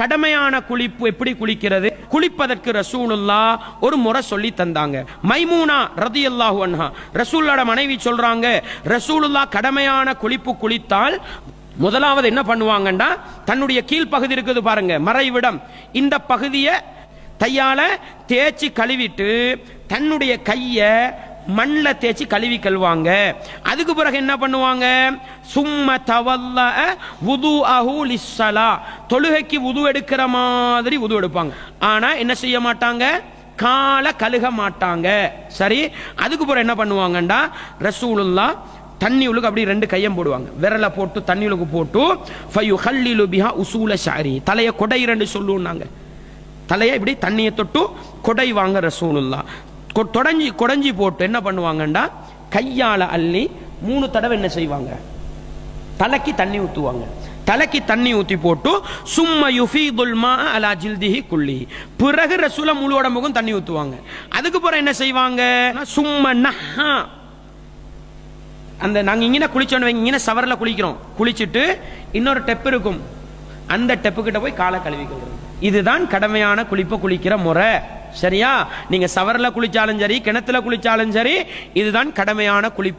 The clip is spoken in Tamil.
கடமையான குளிப்பு எப்படி குளிக்கிறது? குளிப்பதற்கு ரசூலுல்லா ஒரு முறை சொல்லி தந்தாங்க. மைமூனா ரதியல்லாஹு அன்ஹா ரசூல்லோட மனைவி சொல்றாங்க ரசூலுல்லா கடமையான குளிப்பு குளித்தால் முதலாவது என்ன பண்ணுவாங்கன்னா தன்னுடைய கீழ்ப்பகுதி இருக்குது பாருங்க மறைவிடம். இந்த பகுதியை தையால தேய்ச்சி கழுவிட்டு தன்னுடைய கையை மண்ணில் தேய்ச்சி கழுவி கழுவாங்க. அதுக்கு பிறகு என்ன பண்ணுவாங்க? சும்ம தவல்ல உது அஹு லிஸ்ஸலா. தொழுகைக்கு உது எடுக்கிற மாதிரி உது எடுப்பாங்க. ஆனா என்ன செய்ய மாட்டாங்க? காலை கழுக மாட்டாங்க. சரி? அதுக்கு பிறகு என்ன பண்ணுவாங்கண்டா ரசூலுல்லா தண்ணி உழுக்கு அப்படி ரெண்டு கையம் போடுவாங்க. விரலை போட்டு தண்ணி உழுக்கு போட்டு ஃபையு ஹல்லிலு பிஹா உசூல ஷாரி தலையை கொடை ரெண்டு சொல்லுவோம் தலையை இப்படி தண்ணியை தொட்டு கொடை வாங்க ரசூலுல்லா. கொ- தொடஞ்சி கொடைஞ்சி போட்டு என்ன பண்ணுவாங்கண்டா கையால அள்ளி மூணு தடவை என்ன செய்வாங்க? தலைக்கு தண்ணி ஊற்றுவாங்க தலைக்கு தண்ணி ஊத்தி போட்டு சும்மா யுஃபீதுல் அலா ஜில்திஹி குள்ளி பிறகு ரசூல முழு உடம்புக்கும் தண்ணி ஊத்துவாங்க. அதுக்கு பிறகு என்ன செய்வாங்க? சும்மா நஹா அந்த நாங்க இங்கே குளிச்சோன்னு வைங்க, இங்கே சவரில் குளிக்கிறோம். குளிச்சுட்டு இன்னொரு டெப் இருக்கும். அந்த டெப்பு கிட்ட போய் காலை கழுவிக்கிறது இதுதான் கடமையான குளிப்பை குளிக்கிற முறை. சரியா? நீங்க சவரில் குளிச்சாலும் சரி கிணத்துல குளிச்சாலும் சரி இதுதான் கடமையான குளிப்பை